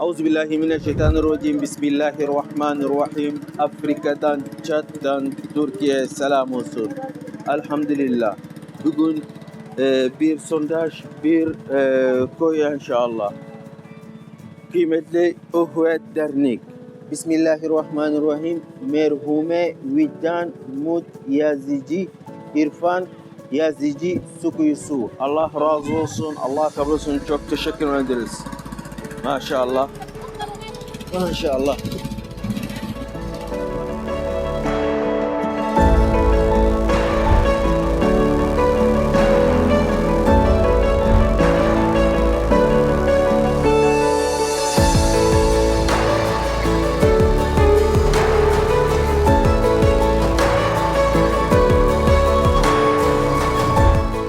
Euzubillahimineşşeytanirracim. Bismillahirrahmanirrahim. Afrika'dan, Çat'tan, Türkiye selam olsun. Elhamdülillah. Bugün e, bir sondaj, bir e, koy inşallah. Kıymetli Uhvet Dernek. Bismillahirrahmanirrahim. Merhume Vicdan Mut Yazıcı İrfan Yazıcı Sukuyusu. Allah razı olsun. Allah kabul olsun. Çok teşekkür ederiz. Maşallah. Maşallah.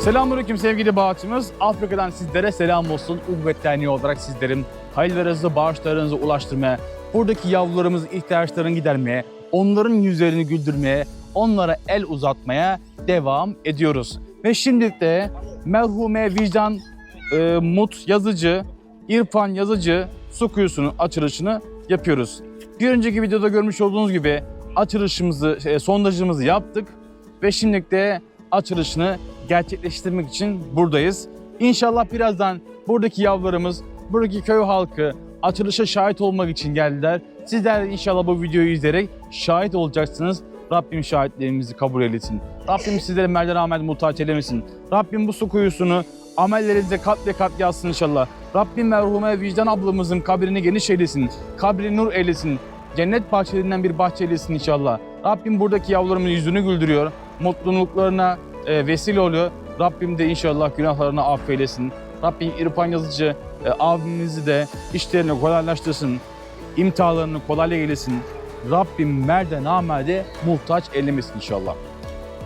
Selamünaleyküm sevgili bağışçımız. Afrika'dan sizlere selam olsun. Uhvet Derneği olarak sizlerin hayırlarınızı, bağışlarınızı ulaştırmaya, buradaki yavrularımızın ihtiyaçlarını gidermeye, onların yüzlerini güldürmeye, onlara el uzatmaya devam ediyoruz. Ve şimdi de merhume vicdan e, Mut yazıcı, İrfan yazıcı su kuyusunun açılışını yapıyoruz. Bir önceki videoda görmüş olduğunuz gibi açılışımızı, e, sondajımızı yaptık ve şimdi de açılışını gerçekleştirmek için buradayız. İnşallah birazdan buradaki yavrularımız, buradaki köy halkı açılışa şahit olmak için geldiler. Sizler de inşallah bu videoyu izleyerek şahit olacaksınız. Rabbim şahitlerimizi kabul eylesin. Rabbim sizlere merdan rahmet muhtaç eylemesin. Rabbim bu su kuyusunu amellerinize kat ve kat yazsın inşallah. Rabbim merhume vicdan ablamızın kabrini geniş eylesin. Kabrini nur eylesin. Cennet bahçelerinden bir bahçe eylesin inşallah. Rabbim buradaki yavrularımın yüzünü güldürüyor. Mutluluklarına e, vesile oluyor. Rabbim de inşallah günahlarını affeylesin. Rabbim İrfan Yazıcı e, abimizi de işlerini kolaylaştırsın. İmtihanlarını kolay eylesin. Rabbim merde namerde muhtaç eylemesin inşallah.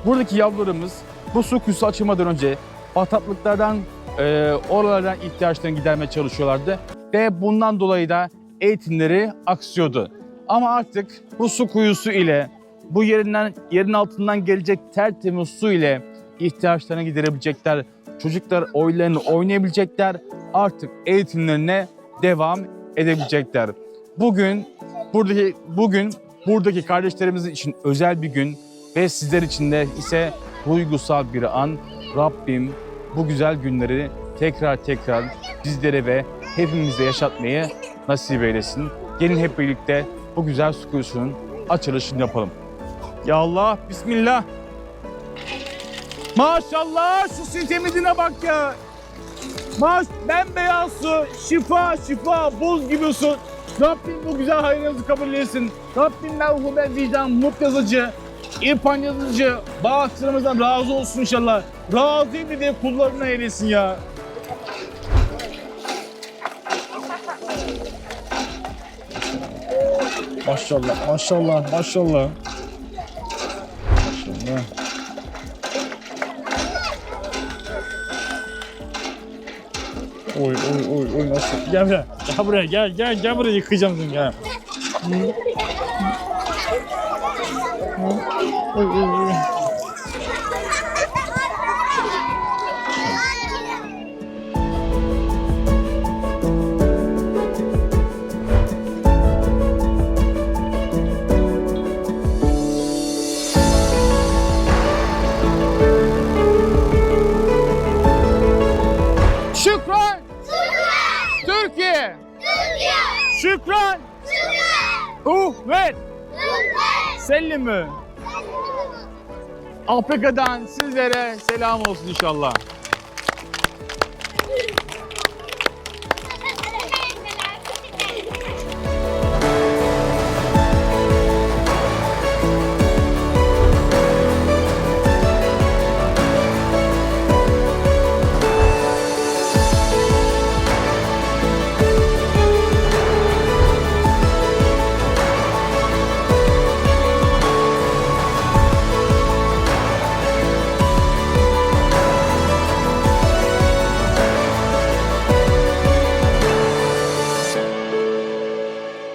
Buradaki yavrularımız bu su kuyusu açılmadan önce bataklıklardan, e, oralardan ihtiyaçlarını gidermeye çalışıyorlardı. Ve bundan dolayı da eğitimleri aksıyordu. Ama artık bu su kuyusu ile bu yerinden yerin altından gelecek tertemiz su ile ihtiyaçlarını giderebilecekler. Çocuklar oyunlarını oynayabilecekler. Artık eğitimlerine devam edebilecekler. Bugün buradaki bugün buradaki kardeşlerimiz için özel bir gün ve sizler için de ise duygusal bir an. Rabbim bu güzel günleri tekrar tekrar bizlere ve hepimize yaşatmayı nasip eylesin. Gelin hep birlikte bu güzel su kuyusunun açılışını yapalım. Ya Allah, Bismillah. Maşallah şu su temizliğine bak ya. Maş, bembeyaz su, şifa şifa, buz gibi su. Rabbim bu güzel hayrınızı kabul etsin. Rabbim merhume vicdan, mut yazıcı, İrfan yazıcı, bağışlarımızdan razı olsun inşallah. Razıyım bir de kullarına eylesin ya. Maşallah, maşallah, maşallah. Maşallah. Oy oy oy oy nasıl? Gel buraya. Gel buraya gel gel gel buraya yıkayacağım seni gel. Oy oy oy. Türkiye! Şükran! Uhvet! Sellimü! Afrika'dan sizlere selam olsun inşallah.